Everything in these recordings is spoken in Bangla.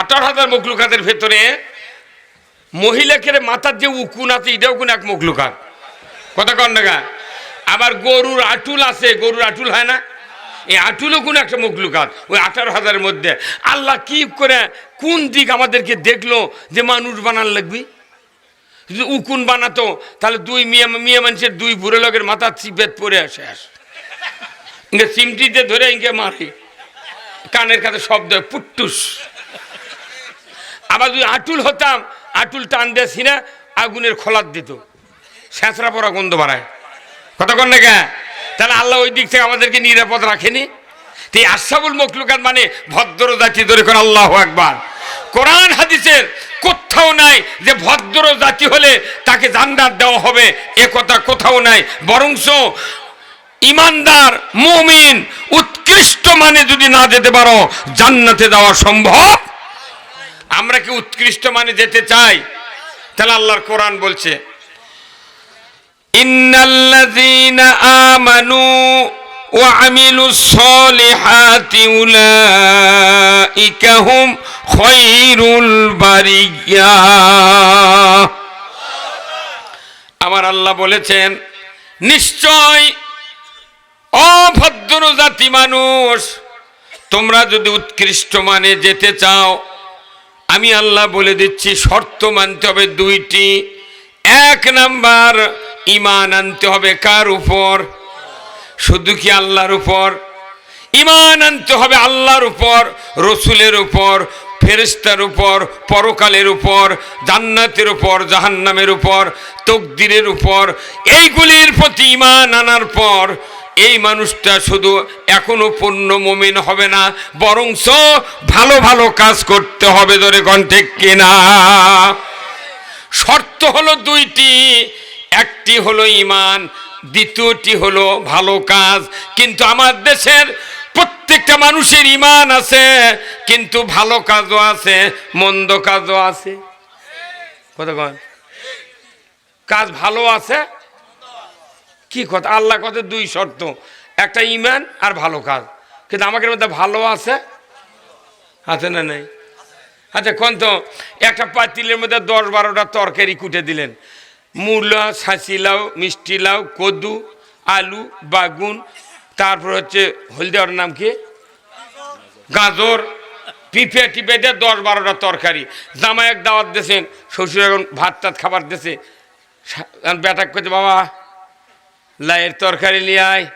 আঠারো হাজার মকলুকাতের ভেতরে মহিলাকে মাথার যে উকুন আছে, এটাও কোন এক মকলুকাত কথা কন না আবার গরুর আটুল আছে, গরুর আটুল হয় না? এই আটুলও কোন একটা মকলুকাত ওই আঠারো হাজারের মধ্যে। আল্লাহ কি করে কোন দিক আমাদেরকে দেখল যে মানুষ বানান লাগবি? যদি উকুন বানাতো, তাহলে দুই মিয়া মিয়া মানুষের দুই বুড়ো লোকের মাথা চিপেত পরে আসে, আস। ইঙ্গে চিমটিতে ধরে ইঙ্গে মারি। কানের কাছে শব্দ পুট্টুস। আবার যদি আটুল হতাম, আটুল টান দিয়ে না আগুনের খোলার দিত। স্যাঁচড়া পড়া গন্ধ বাড়ায়। কন না কে? তাহলে আল্লাহ ওই দিক থেকে আমাদেরকে নিরাপদ রাখেনি? তো এই আশাবুল মকলুকাত মানে ভদ্র জাতি ধরে কোন আল্লাহ একবার কোরআন, হাদিসের কোথাও নাই যে ভদ্র জাতি হলে তাকে জান্নাত দেওয়া হবে, এ কথা কোথাও নাই। বরংস ইমানদার, মুমিন, উৎকৃষ্ট মানে যদি না যেতে পারো, জান্নাতে দেওয়া সম্ভব আমরা কি উৎকৃষ্ট মানে যেতে চাই? তাহলে আল্লাহর কোরআন বলছে, ইন্নাল্লাযীনা আমানু ওয়া আমিলুস সলিহাতি উলাইকা হুম খায়রুল বারিয়া। আমার আল্লাহ বলেছেন, নিশ্চয় অভদ্র জাতি মানুষ, তোমরা যদি উৎকৃষ্ট মানে যেতে চাও আমি আল্লাহ বলে দিচ্ছি, শর্ত মানতে হবে দুইটি। এক নাম্বার ইমান আনতে হবে কার উপর? শুধু কি আল্লাহর উপর? ইমান আনতে হবে আল্লাহর উপর, রসুলের উপর ফেরেস্তার উপর, পরকালের উপর, জান্নাতের উপর, জাহান্নামের উপর, তকদিরের উপর। এইগুলির প্রতি ইমান আনার পর এই মানুষটা শুধু এখনও পূর্ণ মমিন হবে না, বরংস ভালো ভালো কাজ করতে হবে ধরে কণ্ঠে কিনা। শর্ত হলো দুইটি, একটি হলো ইমান দ্বিতীয়টি হলো ভালো কাজ। কিন্তু আমার দেশের প্রত্যেকটা মানুষের ইমান আছে, কিন্তু ভালো কাজও আছে, মন্দ কাজও আছে। কথা কাজ ভালো আছে কি কথা? আল্লাহ কথা দুই শর্ত, একটা ইমান আর ভালো কাজ। কিন্তু আমাদের মধ্যে ভালো আছে? আছে না নেই? আচ্ছা কোন তো, একটা পাতিলের মধ্যে দশ বারোটা তরকারি কুটে দিলেন। মূলা ছাঁচি লাউ, মিষ্টি লাউ, কদু, আলু, বাগুন, তারপর হচ্ছে হলদিয়ার নাম কি? গাজর পিঁপে টিপে দিয়ে দশ বারোটা তরকারি। জামাই দাওয়াত দিয়েছেন শ্বশুর এখন ভাত টাত খাবার দিয়েছে। বেটা করছে বাবা লাইয়ের তরকারি নিয়ে আয়।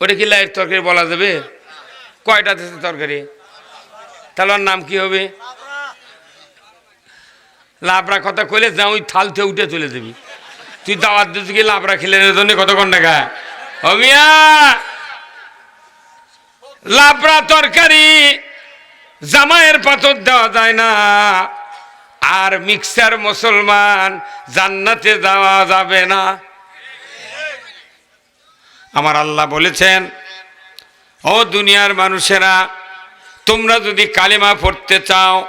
ওটা কি লাইয়ের তরকারি বলা যাবে? কয়টা দিয়েছে তরকারি? তাহলে ওর নাম কি হবে? লাবড়া কথা কইলে যা ওই থাল থেকে উঠে চলে যাবি। তুই দাওয়াত দিতে গিয়ে লাবড়া খেলে জন্য কত টাকা অমিয়া লাবড়া তরকারি জামাইয়ের পাথর দেওয়া যায় না। আর মিক্সার মুসলমান, জান্নাতে যাওয়া যাবে না। আমার আল্লাহ বলেছেন, ও দুনিয়ার মানুষেরা, তোমরা যদি কালেমা পড়তে চাও,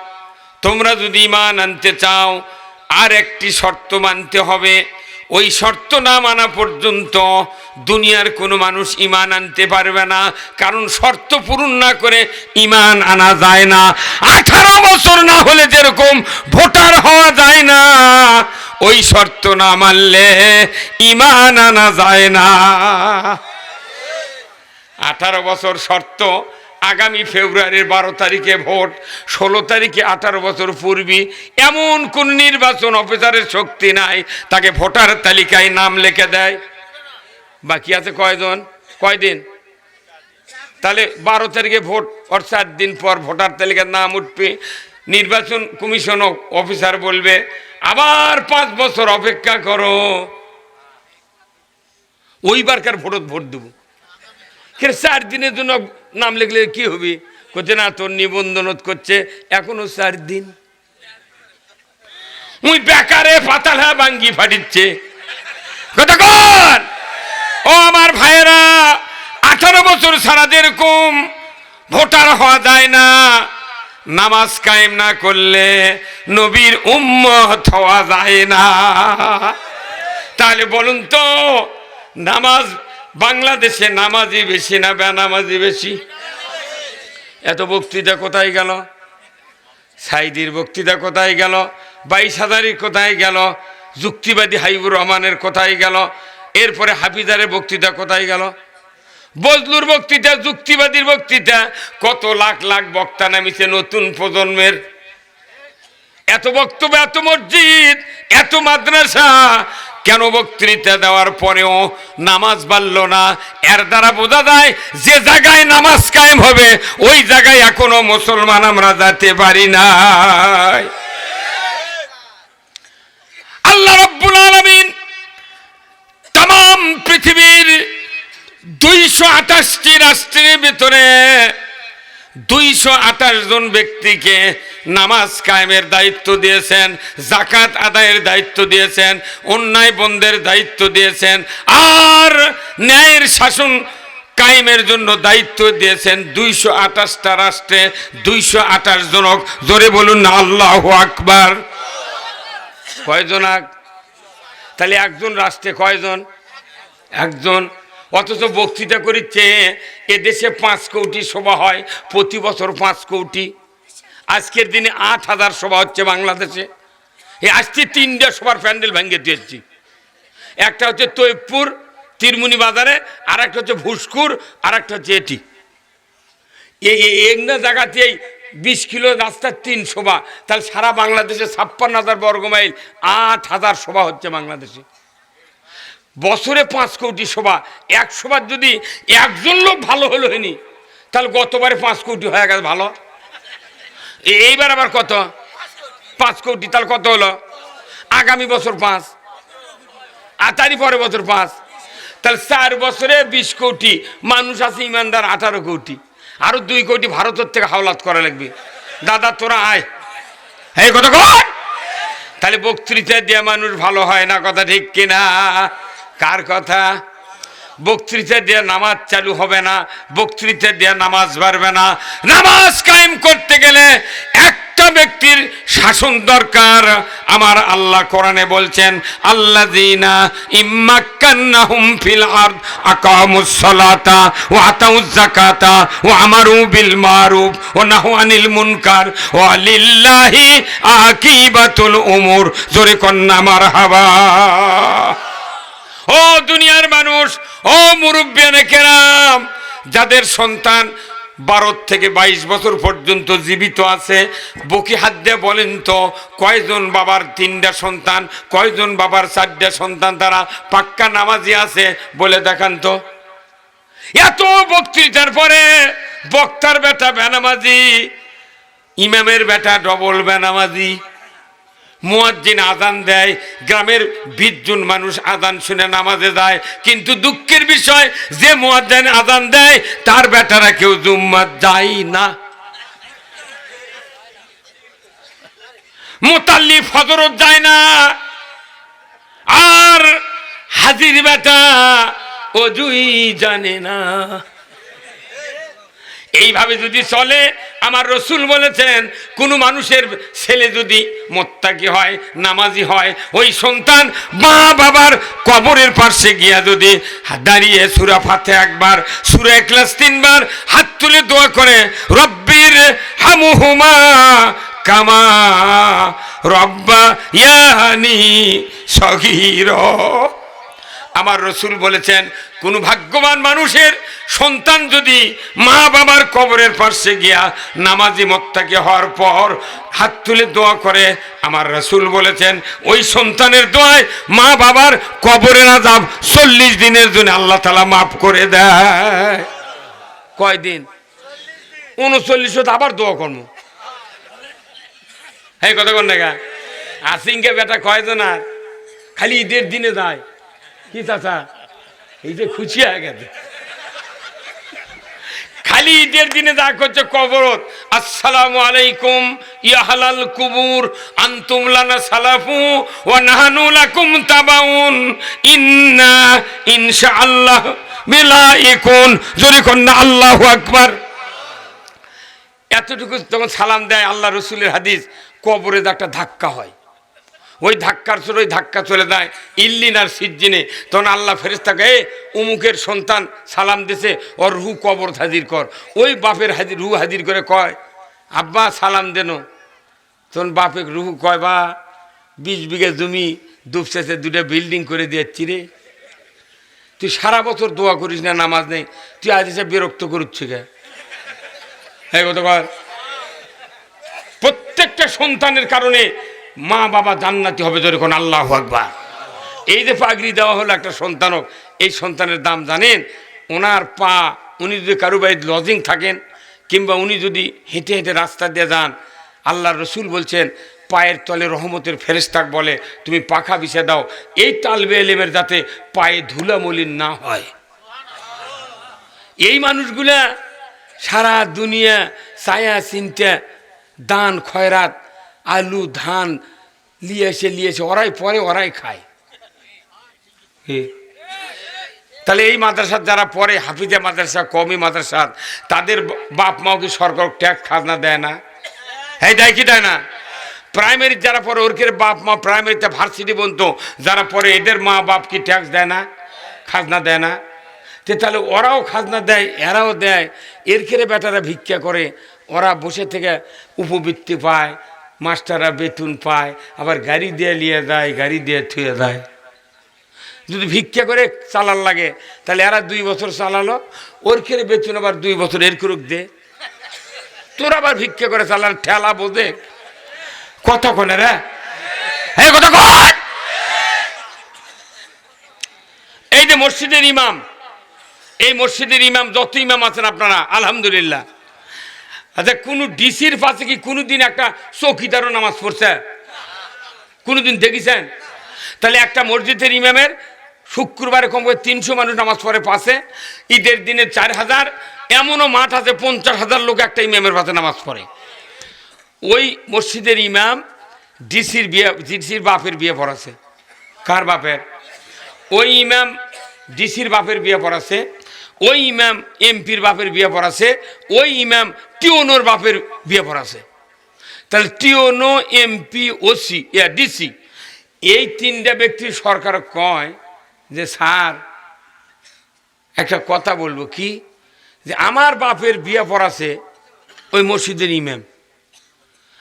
তোমরা যদি ইমান আনতে চাও, আর একটি শর্ত মানতে হবে। ওই শর্ত না মানা পর্যন্ত দুনিয়ার কোনো মানুষ ইমান আনতে পারবে না, কারণ শর্ত পূরণ না করে ইমান আনা যায় না। আঠারো বছর না হলে যেরকম ভোটার হওয়া যায় না, ওই শর্ত না মানলে ইমান আনা যায় না। আঠারো বছর শর্ত, আগামী ফেব্রুয়ারির বারো তারিখে ভোট, ষোলো তারিখে আঠারো বছর পূর্বী, এমন কোন নির্বাচন অফিসারের শক্তি নাই, তাকে ভোটার তালিকায় নাম লিখে দেয়। বাকি আছে কয়জন? কয়দিন? তাহলে বারো তারিখে ভোট ওর চার দিন পর ভোটার তালিকার নাম উঠবে। নির্বাচন কমিশন অফিসার বলবে, আবার পাঁচ বছর অপেক্ষা করো। ওইবারকার ভোটত ভোট দেবো। কিন্তু চার দিনের জন্য নাম লিখলে কি হবে? করছে না, তোর নিবন্ধন করছে এখনও চার দিন। মুই বেকারে পাতাল হ্যাঁ ভাঙ্গি ফাটিচ্ছে কতক্ষণ ও আমার ভাইয়েরা আঠারো বছর ছাড়া যেরকম ভোটার হওয়া যায় না, নামাজ কায়েম না করলে নবীর উম্মত হওয়া যায় না। তাহলে বলুন তো, নামাজ বাংলাদেশে নামাজি বেশি না বেনামাজি বেশি? এত বক্তৃতা কোথায় গেল? সাইদির বক্তৃতা কোথায় গেল? বাইশ হাজারির কোথায় গেল? যুক্তিবাদী হাইবুর রহমানের কোথায় গেল? এরপরে হাফিজারের বক্তৃতা কোথায় গেল? বজলুর বক্তৃতা, যুক্তিবাদীর বক্তৃতা। কত লাখ লাখ বক্তা নামিছে নতুন প্রজন্মের। এত বক্তব্য, এত মসজিদ, এত মাদ্রাসা। কেন বক্তৃতা দেওয়ার পরেও নামাজ বাড়ল না? এর দ্বারা বোঝা যায় যে জায়গায় নামাজ কায়েম হবে, ওই জায়গায় এখনও মুসলমান আমরা যেতে পারি না আল্লাহ রব্বুল আলমিন তাম পৃথিবীর দুইশো আঠাশটি রাষ্ট্রের ভিতরে দুইশো আঠাশ জন ব্যক্তিকে নামাজ কায়েমের দায়িত্ব দিয়েছেন জাকাত আদায়ের দায়িত্ব দিয়েছেন, অন্যায় বন্ধের দায়িত্ব দিয়েছেন, আর ন্যায়ের শাসন কায়েমের জন্য দায়িত্ব দিয়েছেন দুইশো আঠাশটা রাষ্ট্রে দুইশো আঠাশ জনক জোরে বলুন আল্লাহ আকবার। কয়জন আগ তাহলে একজন রাষ্ট্রে কয়জন? একজন অথচ বক্তৃতা করিচ্ছে এদেশে পাঁচ কোটি সভা হয়, প্রতি বছর পাঁচ কোটি। আজকের দিনে আট হাজার সভা হচ্ছে বাংলাদেশে। এই আজকে তিনটা সভার প্যান্ডেল ভেঙে দিয়েছি। একটা হচ্ছে তৈবপুর, তিরমুনি বাজারে আর একটা হচ্ছে ভুসকুর আর একটা হচ্ছে এটি। এই এই এগনা জায়গাতেই বিশ কিলো রাস্তার তিন সভা, তাহলে সারা বাংলাদেশে ছাপ্পান্ন হাজার বর্গমাইল আট হাজার সভা হচ্ছে বাংলাদেশে। বছরে পাঁচ কোটি সভা। এক সভার যদি একজন লোক ভালো হলো হয়নি, তাহলে গতবারে পাঁচ কোটি হয়ে গেছে ভালো। এইবার আবার কত? পাঁচ কোটি, তাহলে কত হলো? আগামী বছর পাঁচ। আর তারই পরের বছর পাঁচ। তাহলে চার বছরে বিশ কোটি, মানুষ আছে ইমানদার আঠারো কোটি। আরও দুই কোটি ভারতের থেকে হাওলাত করা লাগবে। দাদা, তোরা আয়। কথা তাহলে বক্তৃতা দিয়ে মানুষ ভালো হয় না, কথা ঠিক কিনা? কার কথা? বক্তৃতা দিয়ে নামাজ চালু হবে না, বক্তৃতা দিয়ে নামাজ বাড়বে না। নামাজ কায়েম করতে গেলে একটা ব্যক্তির শাসন দরকার। আমার আল্লাহ কোরআনে বলছেন আল্লাহ দিনা ইম্মাক্কান্নাহুম ফিল আরদ আকামুস সালাতা ওয়া আতাউজ যাকাতা ওয়া আমারু বিল মারুফ ওয়া নাহু আনিল মুনকার ওয়া লিল্লাহি আকিবাতুল উমুর। জোরে কন্না মারহাবা। ও দুনিয়ার মানুষ, ও মুরব্বিয়ানে কেরাম, যাদের সন্তান বারো থেকে বাইশ বছর পর্যন্ত জীবিত আছে, বকি হাত দিয়ে বলেন তো, কয়জন বাবার তিনটা সন্তান, কয়জন বাবার চারটা সন্তান, তারা পাক্কা নামাজি আছে বলে দেখান তো। এত বক্তৃতার পরে বক্তার বেটা বেনামাজি, ইমামের বেটা ডবল বেনামাজি মুয়াজ্জিন আজান দেয়, গ্রামের বিশজন মানুষ আজান শুনে নামাজে যায়। কিন্তু দুঃখের বিষয়, যে মুয়াজ্জিন আজান দেয়, তার বেটারা কেউ জুম্মাত যায় না। মোতাল্লি ফজরত যায় না। আর হাজির বেটা অজুই জানে না। এইভাবে যদি চলে, আমার রসুল বলেছেন, কোনো মানুষের ছেলে যদি মোত্তাকি হয়, নামাজি হয়, ওই সন্তান মা বাবার কবরের পাশে গিয়া যদি দাঁড়িয়ে সুরা ফাতে একবার, সুরা ক্লাস তিনবার হাত তুলে দোয়া করে, রব্বির হামুহুমা কামা রব্বা ইয়ানি সগীর। আমার রসুল বলেছেন, কোন ভাগ্যবান মানুষের সন্তান যদি মা বাবার কবরের পাশে গিয়া নামাজি মত্তাকে হওয়ার পর হাত তুলে দোয়া করে, আমার রসুল বলেছেন, ওই সন্তানের দোয়ায় মা বাবার কবরের আজাব চল্লিশ দিনের জন্য আল্লাহ তালা মাফ করে দেয়। কয়দিন? উনচল্লিশ আবার দোয়া কর্ম হ্যাঁ কথা কোন দেখা আসিংকে বেটা কয়জন আর? খালি ঈদের দিনে যায়। কি চাচা? এই যে খুশি হয়ে গেছে। খালি ঈদের দিনে যা করছে কবরত। আসসালামু আলাইকুম ইয়াহালাল কুবুর, আনতুম লানা সালাফু ওয়া নাহানু লাকুম তাবাউন। ইন্না ইনশাআল্লাহ মিলাইকুন। জোরে কন্যা আল্লাহু আকবার। এতটুকু যখন সালাম দেয় আল্লাহ রসুলের হাদিস, কবরে একটা ধাক্কা হয়। ওই ধাক্কার চলে ওই ধাক্কা চলে যায়। ইল্লিন আর সিজ্জিনে। তখন আল্লাহ ফেরেস্তাকে এ, উমুকের সন্তান সালাম দিছে, ওর রু কবর হাজির কর। ওই বাপের হাজির রু হাজির করে কয়, আব্বা, সালাম দেন। তখন বাপে রুহু কয়, বা, বিশ বিঘা জমি দুপসেছে দুটা বিল্ডিং করে দিয়েছি রে। তুই সারা বছর দোয়া করিস না, নামাজ নেই। তুই আজ এসে বিরক্ত করুচ্ছি কে? হ্যাঁ প্রত্যেকটা সন্তানের কারণে মা বাবা জান্নাতি হবে যখন আল্লাহ আকবার। এই যে পাগড়ি দেওয়া হলো একটা সন্তানক, এই সন্তানের দাম জানেন? ওনার পা, উনি যদি কারও বাড়ির লজিং থাকেন, কিংবা উনি যদি হেঁটে হেঁটে রাস্তা দিয়ে যান, আল্লাহ রসুল বলছেন, পায়ের তলে রহমতের ফেরেস্তাক বলে, তুমি পাখা বিছে দাও। এই তালবে এলেমের যাতে পায়ে ধুলা মলিন না হয়। এই মানুষগুলা সারা দুনিয়া, ছায়া, চিন্তা, দান, খয়রাত আলু ধান লিয়ে এসে লিয়ে এসে ওরাই পরে ওরাই খায়। তাহলে এই মাদ্রাসার যারা পরে হাফিজা মাদ্রাসা কমি মাদ্রাসা তাদের বাপ মাও কি সরকার ট্যাক্স খাজনা দেয় না? হ্যাঁ দেয় কি দেয় না? প্রাইমারি যারা পরে ওর করে বাপ মা প্রাইমারিতে ভার্সিটি বলতো যারা পরে এদের মা বাপ কি ট্যাক্স দেয় না? খাজনা দেয় না? তে তাহলে ওরাও খাজনা দেয় এরাও দেয় এর খেরে বেটারা ভিক্ষা করে? ওরা বসে থেকে উপবৃত্তি পায় মাস্টাররা বেতন পায়, আবার গাড়ি দিয়ে নিয়ে যায়, গাড়ি দিয়ে থুয়ে দেয় যদি ভিক্ষা করে চালার লাগে, তাহলে এরা দুই বছর চালালো, ওর খেলে বেতন আবার দুই বছর এর করুক দে। তোর আবার ভিক্ষা করে চালার ঠেলা বোঝে। কতক্ষণে রে? হ্যাঁ কতক্ষণ এই যে মসজিদের ইমাম, এই মসজিদের ইমাম, যত ইমাম আছেন আপনারা, আলহামদুলিল্লাহ। আচ্ছা কোনো ডিসির পাশে কি কোনোদিন একটা চৌকিদারও নামাজ পড়ছে? কোনোদিন দেখেছেন? তাহলে একটা মসজিদের ইমামের শুক্রবারে কম করে তিনশো মানুষ নামাজ পড়ে পাশে, ঈদের দিনে চার হাজার, এমনও মাঠ আছে পঞ্চাশ হাজার লোক একটা ইমামের পাশে নামাজ পড়ে। ওই মসজিদের ইমাম ডিসির বিয়ে, ডিসির বাপের বিয়ে পড়াছে। কার বাপের? ওই ইমাম ডিসির বাপের বিয়ে পড়াছে। ওই ইমাম এমপির বাপের বিয়ে পড়াছে, ওই ইমাম টিওনোর বাপের বিয়ে পড়াছে। তাহলে টিওনো, এমপি, ওসি, ইয়া, ডিসি, এই তিনটা ব্যক্তি সরকার কয় যে, স্যার, একটা কথা বলব কি? যে, আমার বাপের বিয়ে পড়াছে ওই মসজিদের ইমাম।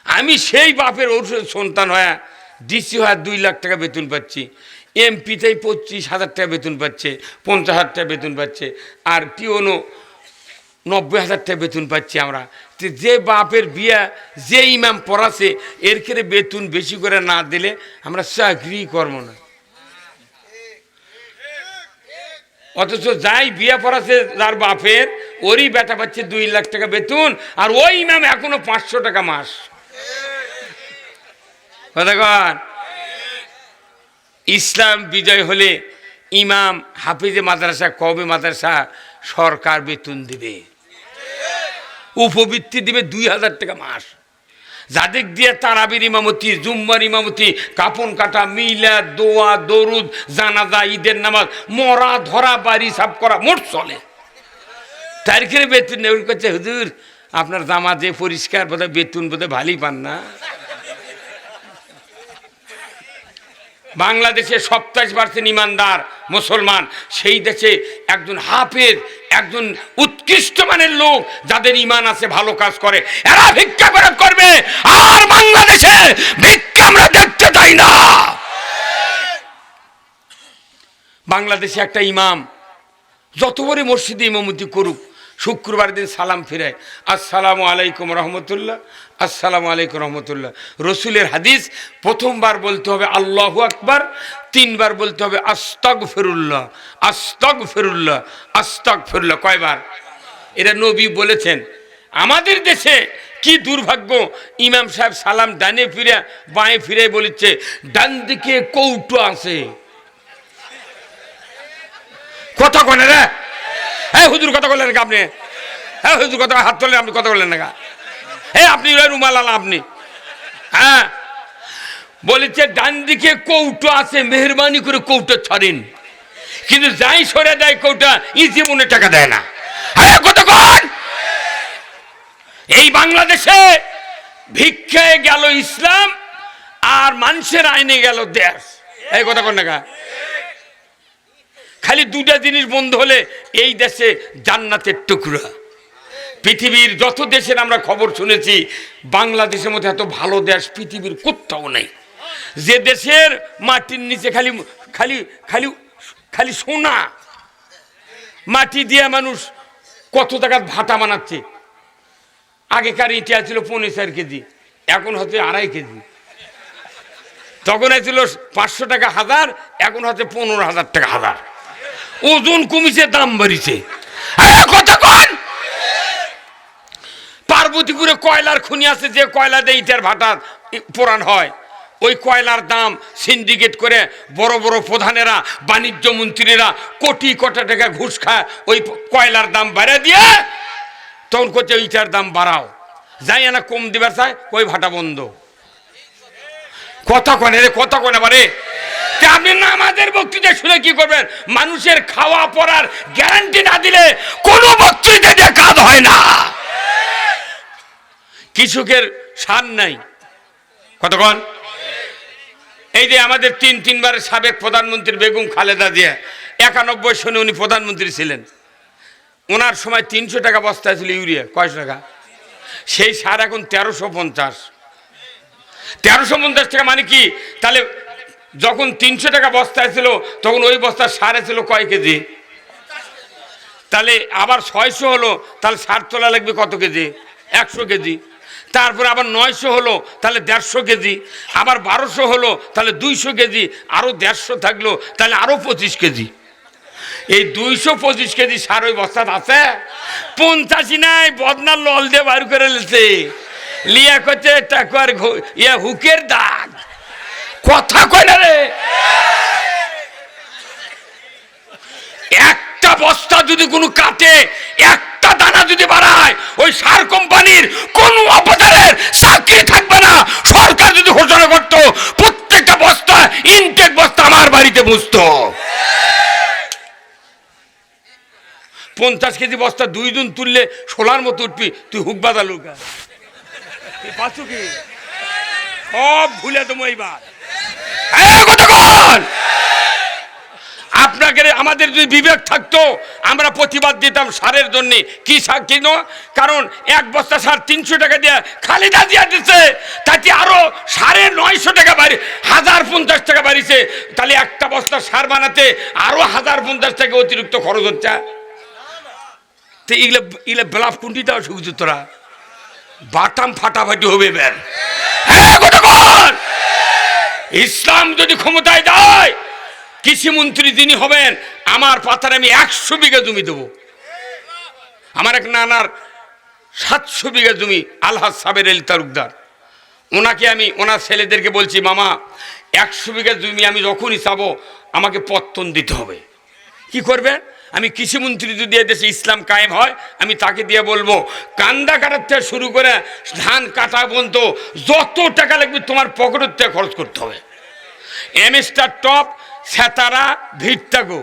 আমি সেই বাপের ওর সন্তান হয়ে ডিসি হয়ে দুই লাখ টাকা বেতন পাচ্ছি। এমপিতেই পঁচিশ হাজার টাকা বেতন পাচ্ছে, পঞ্চাশ হাজার টাকা বেতন পাচ্ছে, আর টিওনো নব্বই হাজার টাকা বেতন পাচ্ছি আমরা। যে বাপের বিয়া, যে ইমাম পড়াছে, এর ক্ষেত্রে বেতন বেশি করে না দিলে আমরা চাকরি কর্ম না। অথচ যাই বিয়ে পড়াছে যার বাপের, ওরই বেটা পাচ্ছে দুই লাখ টাকা বেতন, আর ওই ইমাম এখনও পাঁচশো টাকা মাস। কতক্ষণ ইসলাম বিজয় হলে ইমাম হাফিজে মাদ্রাসা কবে মাদ্রাসা সরকার বেতন দিবে। উপবৃত্তি দিবে দুই হাজার টাকা মাস। যাদের দিয়ে তারাবির ইমামতি, জুম্মার ইমামতি, কাপন কাটা মিলা দোয়া, দরুদ, জানাজা, ঈদের নামাজ, মরা ধরা, বাড়ি সাফ করা, মোট চলে। তারিখের বেতন নেই। করছে হুজুর, আপনার জামা যে পরিষ্কার, বোধহয় বেতন বোধহয় ভালোই পান না। বাংলাদেশে সপ্তাশ পার্সেন্ট ইমানদার মুসলমান, সেই দেশে একজন হাফেজ, একজন উৎকৃষ্ট মানের লোক যাদের ইমান আছে ভালো কাজ করে, এরা ভিক্ষা করে করবে। আর বাংলাদেশে ভিক্ষা আমরা দেখতে চাই না। বাংলাদেশে একটা ইমাম, যত বড় মসজিদে ইমামতি করুক শুক্রবার দিন সালাম ফিরায়। আসসালামু আলাইকুম রহমতুল্লাহ, আসসালামু আলাইকুম রহমতুল্লাহ। রসুলের হাদিস, প্রথমবার বলতে হবে আল্লাহ আকবার, তিনবার বলতে হবে আস্তক ফেরুল্লাহ আস্তক ফেরুল্লাহ আস্তক ফেরুল্লাহ কয়বার? এটা নবী বলেছেন, আমাদের দেশে কি দুর্ভাগ্য, ইমাম সাহেব সালাম ডানে ফিরে, বাঁয়ে ফিরে বলেছে, ডান দিকে কৌটো আছে। কথা কনে রে? হ্যাঁ হুজুর কথা বললেন না আপনি? হ্যাঁ হুজুর কথা হাত তোলেন আপনি, কথা বললেন না হ্যাঁ আপনি রুমাল আলা আপনি। হ্যাঁ বলেছে, ডান দিকে কৌটো আছে, মেহরবানি করে কৌটো ছাড়েন। কিন্তু যাই সরে দেয় কৌটা, ই জীবনে টাকা দেয় না। হ্যাঁ কতক্ষণ? এই বাংলাদেশে ভিক্ষায় গেল ইসলাম আর মানুষের আইনে গেল দেশ। এই কথা কোন না খালি দুটা জিনিস বন্ধ হলে এই দেশে জান্নাতের টুকরা। পৃথিবীর যত দেশের আমরা খবর শুনেছি, বাংলাদেশের মধ্যে এত ভালো দেশ পৃথিবীর কোথাও নেই। যে দেশের মাটির নিচে খালি খালি খালি খালি সোনা। মাটি দিয়ে মানুষ কত টাকার ভাটা বানাচ্ছে। আগেকার ইটা ছিল পনেরো চার কেজি, এখন হচ্ছে আড়াই কেজি। তখন ছিল পাঁচশো টাকা হাজার, এখন হচ্ছে পনেরো হাজার টাকা হাজার। ওজন কমিছে, দাম বাড়িছে। পার্বতীপুরে কয়লার খুনি আছে, যে কয়লা দিয়ে ইটার ভাটা পোড়ান হয়। ওই কয়লার দাম সিন্ডিকেট করে বড় বড় প্রধানেরা, বাণিজ্য মন্ত্রীরা কোটি কোটি টাকা ঘুষ খায়, ওই কয়লার দাম বাড়িয়ে দিয়ে তখন করছে ইটার দাম বাড়াও। যাই না, কম দিবার চায়, ওই ভাটা বন্ধ। কথা কনে রে, কথা কনে তা আপনি না আমাদের বক্তৃতা শুনে কি করবেন? মানুষের খাওয়া পড়ার গ্যারান্টি না দিলে কোনো বক্তৃতা দিয়ে কাজ হয় না। কৃষকের সার নাই। কতক্ষণ এই যে আমাদের তিন, তিনবারের সাবেক প্রধানমন্ত্রী বেগম খালেদা জিয়া, একানব্বই সনে উনি প্রধানমন্ত্রী ছিলেন। ওনার সময় তিনশো টাকা বস্তায় ছিল ইউরিয়া, কয়শো টাকা? সেই সার এখন তেরোশো পঞ্চাশ। তেরোশো পঞ্চাশ টাকা মানে কি? তাহলে যখন তিনশো টাকা বস্তায় ছিল, তখন ওই বস্তার সারে ছিল কয় কেজি? তাহলে আবার ছয়শো হলো, তাহলে সার তোলা লাগবে কত কেজি? একশো কেজি। তারপরে আবার নয়শো হলো, তাহলে দেড়শো কেজি। আবার বারোশো হলো, তাহলে দুইশো কেজি। আরও দেড়শো থাকল, তাহলে আরও পঁচিশ কেজি। এই দুইশো পঁচিশ কেজি সার ওই বস্তাত আছে? পঞ্চাশি নাই, বদনার লল দিয়ে বার করে লেছে লিয়া টাকার ঘু- ইয়া হুকের দাগ। কথা কয় না রে। একটা বস্তা যদি কোনো কাটে, একটা দানা যদি বাড়ায়, ওই সার কোম্পানির কোন অপচারের চাকরি থাকবে না। সরকার যদি ঘোষণা করতো, প্রত্যেকটা বস্তা ইনটেক বস্তা আমার বাড়িতে বুঝতো পঞ্চাশ কেজি বস্তা দুই দিন তুললে সোলার মতো উঠবি, তুই হুক বাদা লুকা পাচ্ছ কি? সব ভুলে দেবো এইবার। আপনাকে আমাদের যদি বিবেক থাকতো আমরা প্রতিবাদ দিতাম সারের জন্য। কি সার কিনো কারণ এক বস্তা সার তিনশো টাকা দিয়ে খালিদা দিয়া দিচ্ছে তাতে আরও সাড়ে নয়শো টাকা বাড়ি হাজার পঞ্চাশ টাকা বাড়িছে। তাহলে একটা বস্তা সার বানাতে আরও হাজার পঞ্চাশ টাকা অতিরিক্ত খরচ হচ্ছে। তো এগুলো এগুলো বেলাপ কুন্টি দাও শুধু তোরা। বাটাম ফাটাফাটি হবে হ্যাঁ ইসলাম যদি ক্ষমতায় যায়, কৃষিমন্ত্রী যিনি হবেন, আমার পাতার আমি একশো বিঘা জমি দেবো। আমার এক নানার সাতশো বিঘা জমি আলহাজ সাবের আলী তালুকদার। ওনাকে আমি, ওনার ছেলেদেরকে বলছি, মামা, একশো বিঘা জমি আমি যখনই চাবো, আমাকে পত্তন দিতে হবে। কি করবেন? আমি কৃষি কৃষিমন্ত্রী যদি দেশে ইসলাম কায়েম হয়, আমি তাকে দিয়ে বলব, কান্দা কাটার থেকে শুরু করে ধান কাটা পর্যন্ত যত টাকা লাগবে তোমার পকেটের থেকে খরচ করতে হবে। এমএসটার টপ, সেতারা ভিট্টাগো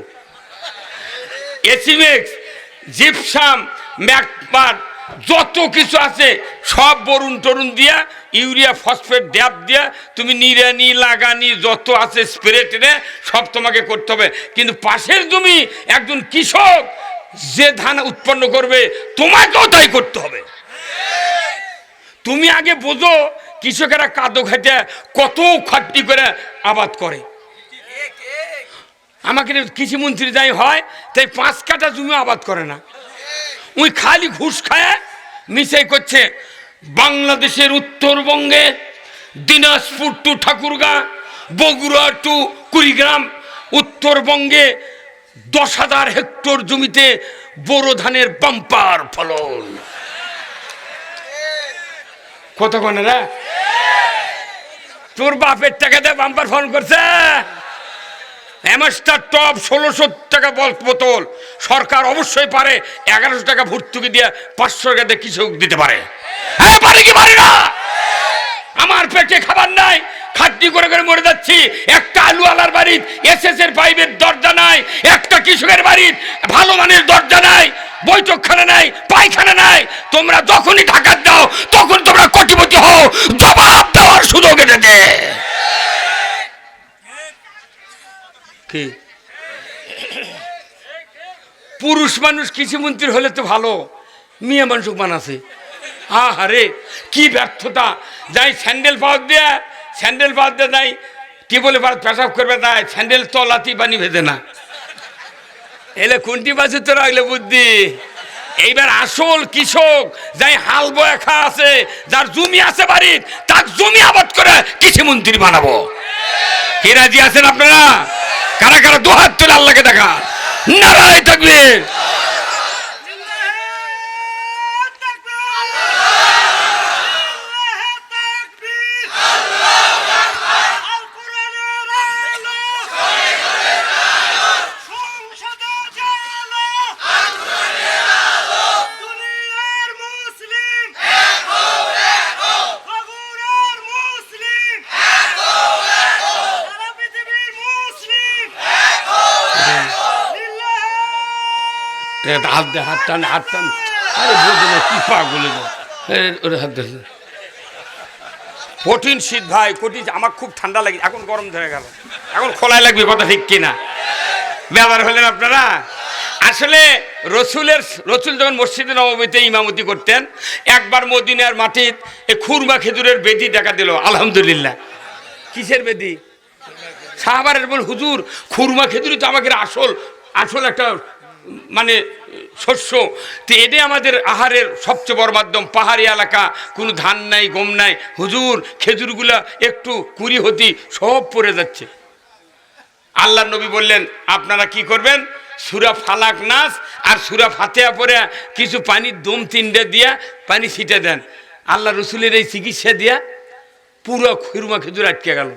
এসিমেক্স, জিপসাম, ম্যাকপার যত কিছু আছে, সব বরুণ টরুন দিয়া, ইউরিয়া, ফসফেট, ড্যাপ দিয়া, তুমি নিরানি লাগানি, যত আছে, স্প্রে টেনে সব তোমাকে করতে হবে। কিন্তু পাশের জমি একজন কৃষক, যে ধান উৎপন্ন করবে, তোমাকেও তাই করতে হবে। তুমি আগে বোঝো, কৃষকেরা কাদো খাটে কত খাটনি করে আবাদ করে। আমাকে কৃষিমন্ত্রী যাই হয়, তাই পাঁচ কাটা জমি আবাদ করে না। ওই খালি ঘুষ খায়, মিশাই করছে বাংলাদেশের উত্তরবঙ্গে, দিনাজপুর টু ঠাকুরগা, বগুড়া টু কুড়িগ্রাম, উত্তরবঙ্গে দশ হাজার হেক্টর জমিতে বোরো ধানের বাম্পার ফলন। কত কোন রে? তোর বাপের টাকা দিয়ে বাম্পার ফলন করছে? অ্যামাস্টার টপ ষোলোশো টাকা বল- বোতল। সরকার অবশ্যই পারে, এগারোশো টাকা ভর্তুকি দিয়ে পাঁচশো টাকা দিয়ে কৃষক দিতে পারে। হ্যাঁ পারে কি পারে না? আমার পেটে খাবার নাই খাটনি করে করে মরে যাচ্ছি। একটা আলু আলার বাড়ির এসএস এর পাইপের দরজা নাই, একটা কৃষকের বাড়ির ভালো মানের দরজা নাই, বৈঠকখানা নাই, পায়খানা নাই। তোমরা যখনই ঢাকার দাও তখন তোমরা কোটিপতি হও, জবাব দেওয়ার সুযোগ এসেছে কি? পুরুষ মানুষ কৃষি মন্ত্রী হলে তো ভালো, মেয়ে মানুষ বানাছে আরে কি ব্যর্থতা। যাই স্যান্ডেল পাওয়া দেয়া, স্যান্ডেল পাওয়া দিয়ে নাই টিবলে পার পেশাব করবে তাই, স্যান্ডেল তলাতি পানি ভেদে না। এলে কোনটি বাজে তো রাখলে বুদ্ধি। এইবার আসল কৃষক যাই হাল বয়ে খা আছে, যার জমি আছে বাড়ির তার জমি আবাদ করে কৃষি মন্ত্রী বানাবো। কে রাজি আছেন আপনারা? কারা কারা দু হাত তুলে আল্লাহকে দেখা। নারায় থাকবে। হাত দে, হাত টান হাত টান। আরে না কি কঠিন শীত ভাই, কঠিন আমার খুব ঠান্ডা লাগে, এখন গরম ধরে গেল। এখন খোলায় লাগবে, কথা ঠিক কিনা? ব্যবহার হলেন আপনারা? আসলে রসুলের, রসুল যখন মসজিদে নবমীতে ইমামতি করতেন, একবার মদিনার মাটির এ খুরমা খেজুরের বেদি দেখা দিল, আলহামদুলিল্লাহ। কিসের বেদি? সাহাবারের বল, হুজুর, খুরমা খেজুরি তো আমাকে আসল আসল একটা মানে শস্য। তো এটাই আমাদের আহারের সবচেয়ে বড় মাধ্যম। পাহাড়ি এলাকা, কোনো ধান নাই, গম নাই। হুজুর, খেজুরগুলা একটু কুড়ি, হতি, সব পড়ে যাচ্ছে। আল্লাহ নবী বললেন, আপনারা কি করবেন? সুরা ফালাক নাচ আর সুরা ফাতেয়া পরে কিছু পানির দম তিনটে দিয়া পানি ছিটে দেন। আল্লাহ রসুলের এই চিকিৎসা দিয়া পুরো খুরমা খেজুর আটকে গেল।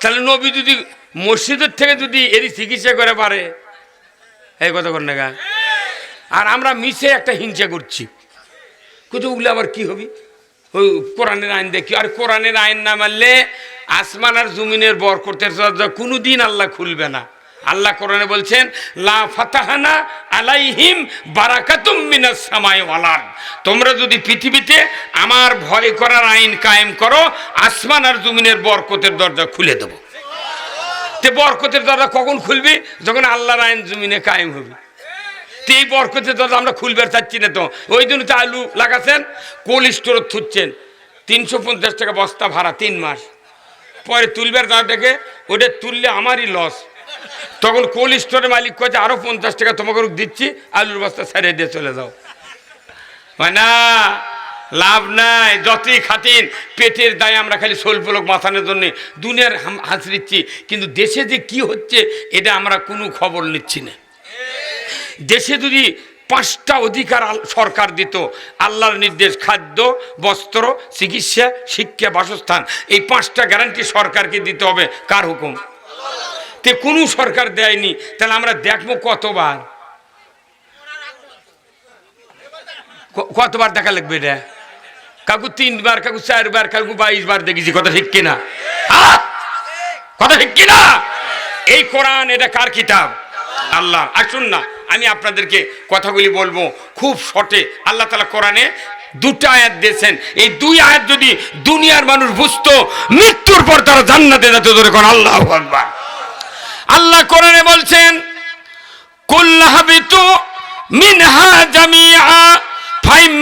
তাহলে নবী যদি মসজিদের থেকে যদি এরই চিকিৎসা করে পারে এই কথা কর না আর আমরা মিশে একটা হিংসা করছি। কিন্তু ওগুলো আবার কি হবি? ওই কোরআনের আইন দেখি। আর কোরআনের আইন না মানলে আসমান আর জমিনের বর করতে কোনো দিন আল্লাহ খুলবে না। আল্লাহ কোরআনে বলছেন, লা ফাতাহানা আলাইহিম বারাকাতুম মিনাস সামাই ওয়ালার তোমরা যদি পৃথিবীতে আমার ভয় করার আইন কায়েম করো, আসমান আর জমিনের বরকতের দরজা খুলে দেবো। তে বরকতের দরজা কখন খুলবি? যখন আল্লাহর আইন জমিনে কায়েম হবে। তো এই বরকতের দরজা আমরা খুলবে চাচ্ছি না তো। ওই জন্য তো আলু লাগাচ্ছেন কোল্ড স্টোর থুচ্ছেন। তিনশো পঞ্চাশ টাকা বস্তা ভাড়া তিন মাস। পরে তুলবার দাঁড়া দেখে ওটা তুললে আমারই লস তখন কোল্ড স্টোরের মালিক কয়েছে আরও পঞ্চাশ টাকা তোমাকে দিচ্ছি, আলুর বস্তা ছেড়ে দিয়ে চলে যাও। না? লাভ নাই, যতই খাতিন পেটের দায়ে আমরা খালি স্বল্প মাথানোর জন্যে দুনিয়ার হাঁস দিচ্ছি। কিন্তু দেশে যে কি হচ্ছে, এটা আমরা কোনো খবর নিচ্ছি না। দেশে যদি পাঁচটা অধিকার সরকার দিত, আল্লাহর নির্দেশ খাদ্য, বস্ত্র, চিকিৎসা, শিক্ষা, বাসস্থান, এই পাঁচটা গ্যারান্টি সরকারকে দিতে হবে, কার হুকুম? তে কোনো সরকার দেয়নি, তাহলে আমরা দেখব কতবার? কতবার দেখা লাগবে এটা? কাকু তিনবার, কাকু চারবার, কাকু বাইশ বার দেখেছি, কথা ঠিক কিনা? কথা ঠিক কিনা? এই কোরআন, এটা কার কিতাব? আল্লাহ আসুন না, আমি আপনাদেরকে কথাগুলি বলব খুব শর্টে। আল্লাহ তালা কোরআনে দুটো আয়াত দিয়েছেন। এই দুই আয়াত যদি দুনিয়ার মানুষ বুঝতো, মৃত্যুর পর তারা জান্নাতে যেত ধরে কোন আল্লাহ আল্লাহ কোরআনে বলছেন, কুল্লাহাবিতু মিনহা জামিআ ফাইম্মা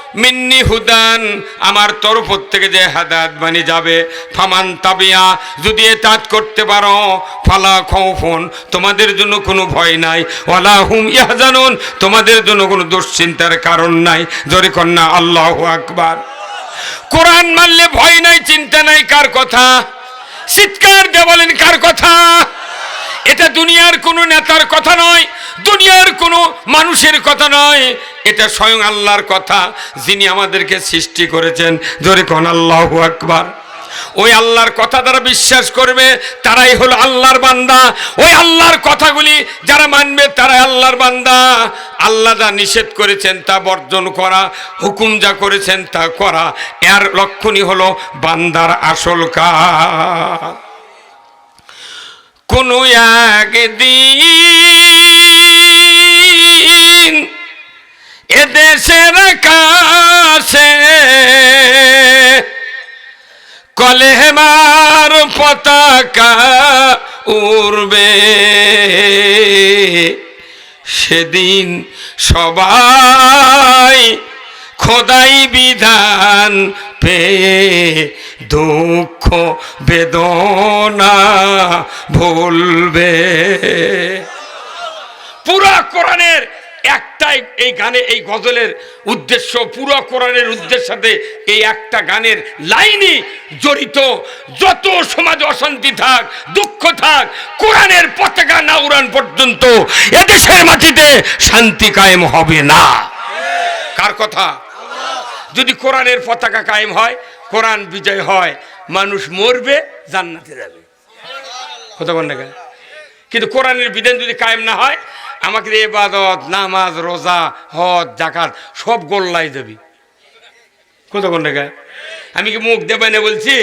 মিন্নি হুদান, আমার তরফ থেকে যে হাদাত বানি যাবে, ফামান তাবিয়া, যদি এতাত করতে পারো, ফালা খৌফন তোমাদের জন্য কোনো ভয় নাই, ওয়ালা হুম ইয়াহজানুন, তোমাদের জন্য কোনো দুশ্চিন্তার কারণ নাই জোরে কন্যা আল্লাহ আকবার। কোরআন মানলে ভয় নাই, চিন্তা নাই, কার কথা? চিৎকার দিয়ে বলেন, কার কথা? এটা দুনিয়ার কোনো নেতার কথা নয়, দুনিয়ার কোনো মানুষের কথা নয়। এটা স্বয়ং আল্লাহর কথা, যিনি আমাদেরকে সৃষ্টি করেছেন। জোরে কোন আল্লাহ আকবার। ওই আল্লাহর কথা যারা বিশ্বাস করবে, তারাই হলো আল্লাহর বান্দা। ওই আল্লাহর কথাগুলি যারা মানবে, তারাই আল্লাহর বান্দা। আল্লাহ যা নিষেধ করেছেন, তা বর্জন করা, হুকুম যা করেছেন, তা করা। এর লক্ষণই হলো বান্দার আসল কাজ। কোনো একদিন এদেশের কাছে কলেমার পতাকা উড়বে। সেদিন সবাই খোদাই বিধান পে দুঃখ বেদনা ভুলবে। পুরা কোরআনের একটাই এই গানে, এই গজলের উদ্দেশ্য, পুরো কোরআনের উদ্দেশ্যের সাথে এই একটা গানের লাইনই জড়িত। যত সমাজ অশান্তি থাক, দুঃখ থাক, কোরআনের পতাকা না উড়ান পর্যন্ত এদেশের মাটিতে শান্তি কায়েম হবে না। কার কথা? যদি কোরআনের পতাকা কায়েম হয় কোরআন বিজয় হয়, মানুষ মরবে, জান্নাতে যাবে। না কেন? কিন্তু কোরআনের বিধান যদি কায়েম না হয়, আমাকে এবাদত নামাজ, রোজা, হজ জাকাত সব গোল্লাই দেবি কত কোন? টাকা আমি কি মুখ দেবে না বলছি?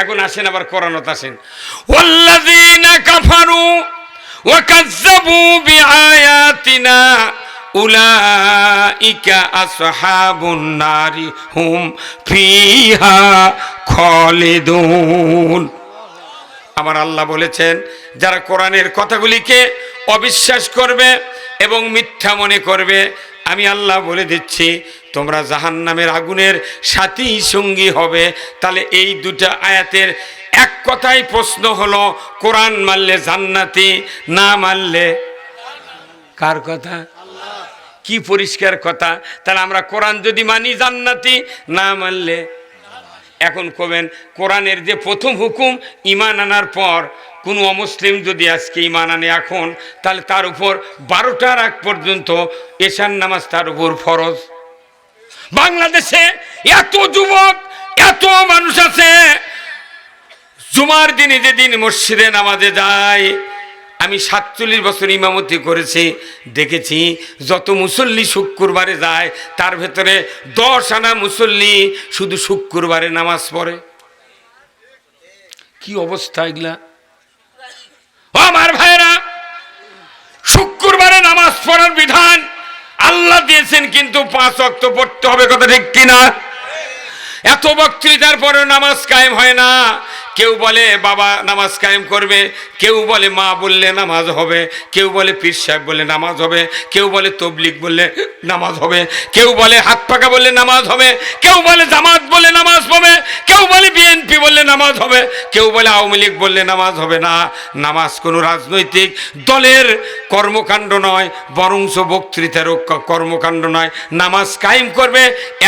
এখন আসেন, আবার কোরআনত আসেন। ওয়াল্লাযীনা কাফারু ওয়া কাযযাবু বিআয়াতিনা উলাইকা আসহাবুন নারি হুম ফিহা খালিদুন। আমার আল্লাহ বলেছেন, যারা কোরআনের কথাগুলিকে অবিশ্বাস করবে এবং মিথ্যা মনে করবে, আমি আল্লাহ বলে দিচ্ছি, তোমরা জাহান নামের আগুনের সাথী সঙ্গী হবে। তাহলে এই দুটা আয়াতের এক কথাই প্রশ্ন হলো, কোরআন মারলে জান্নাতি, না মারলে? কার কথা? কি পরিষ্কার কথা? তাহলে আমরা কোরআন যদি মানি জান্নাতি, না মানলে এখন কবেন, কোরআনের যে প্রথম হুকুম ইমান আনার পর, কোনো অমুসলিম যদি আজকে ইমান আনে এখন, তাহলে তার উপর বারোটার আগ পর্যন্ত এশান নামাজ তার উপর ফরজ। বাংলাদেশে এত যুবক, এত মানুষ আছে, জুমার দিনে যেদিন মসজিদে নামাজে যায় আমি সাতচল্লিশ বছর ইমামতি করেছি, দেখেছি, যত মুসল্লি শুক্রবারে যায়, তার ভেতরে দশ আনা মুসল্লি শুধু শুক্রবারে নামাজ পড়ে। কি অবস্থা এগুলা? আমার ভাইরা শুক্রবারে নামাজ পড়ার বিধান আল্লাহ দিয়েছেন, কিন্তু পাঁচ অক্ত পড়তে হবে, কথা ঠিক কিনা? এত বক্তৃতার পরেও নামাজ কায়েম হয় না। কেউ বলে বাবা নামাজ কায়েম করবে, কেউ বলে মা বললে নামাজ হবে, কেউ বলে পীর সাহেব বললে নামাজ হবে, কেউ বলে তবলিক বললে নামাজ হবে, কেউ বলে হাত পাকা বললে নামাজ হবে, কেউ বলে জামাত বললে নামাজ হবে, কেউ বলে বিএনপি বললে নামাজ হবে, কেউ বলে আওয়ামী লীগ বললে নামাজ হবে না। নামাজ কোনো রাজনৈতিক দলের কর্মকাণ্ড নয়, বরংস বক্তৃতার কর্মকাণ্ড নয়। নামাজ কায়েম করবে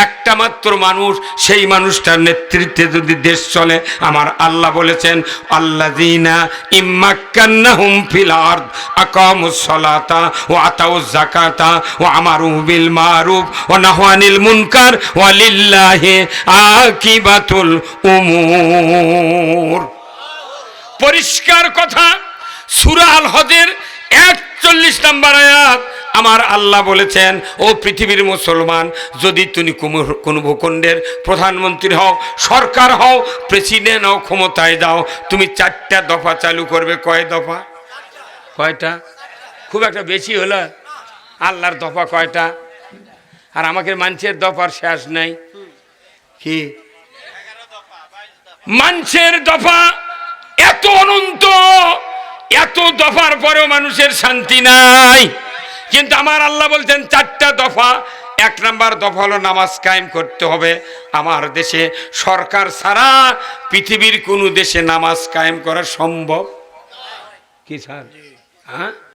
একটা মাত্র মানুষ, সেই মানুষটার নেতৃত্বে যদি দেশ চলে, আমার আল্লাহ বলেছেন আল্লাহ দিনা ইম্মাক্কান্নাহুম ফিল আরদ, আকামুস সালাতা ওয়া আতাউজ যাকাতা ওয়া আমারু বিল মারুফ ওয়া নাহু আনিল মুনকার ওয়া লিল্লাহি আকিবাতুল উমুর। পরিষ্কার কথা, সূরা আল হজের একচল্লিশ নম্বর আয়াত আমার আল্লাহ বলেছেন, ও পৃথিবীর মুসলমান, যদি তুমি কোনো- ভূখণ্ডের প্রধানমন্ত্রী হও, সরকার হও, প্রেসিডেন্ট হও, ক্ষমতায় যাও, তুমি চারটা দফা চালু করবে। কয় দফা? কয়টা? খুব একটা বেশি হলো। আল্লাহর দফা কয়টা? আর আমাকে মানুষের দফার শেষ নাই। কি? মানুষের দফা এত অনন্ত, এত দফার পরেও মানুষের শান্তি নাই। কিন্তু আমার আল্লাহ বলছেন, চারটা দফা, এক নাম্বার দফা হলো নামাজ কায়েম করতে হবে। আমার দেশে সরকার ছাড়া পৃথিবীর কোনো দেশে নামাজ কায়েম করা সম্ভব? কি স্যার? হ্যাঁ?